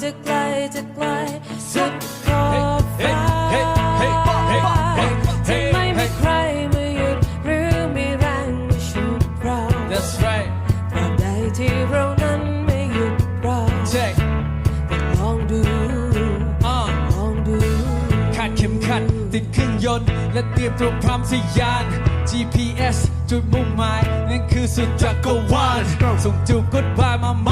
จะไกลจะไกลสุดขอบฟ้าเฮ้ยเฮ้ยเฮ้ยเฮ้ยเฮ้ยจะไม่มีใครมาหยุดหรือมีแรงมาฉุดเรา that's right ตราบใดที่เรานั้นไม่หยุดรอ check ลองดู uh ลองดูคาดเข็มขัดติดเครื่องยนต์ และเตรียมตัวพร้อมทะยาน GPS จุดมุ่งหมายนั่นคือสุดจักรวาลส่งจูบกดบายมามอม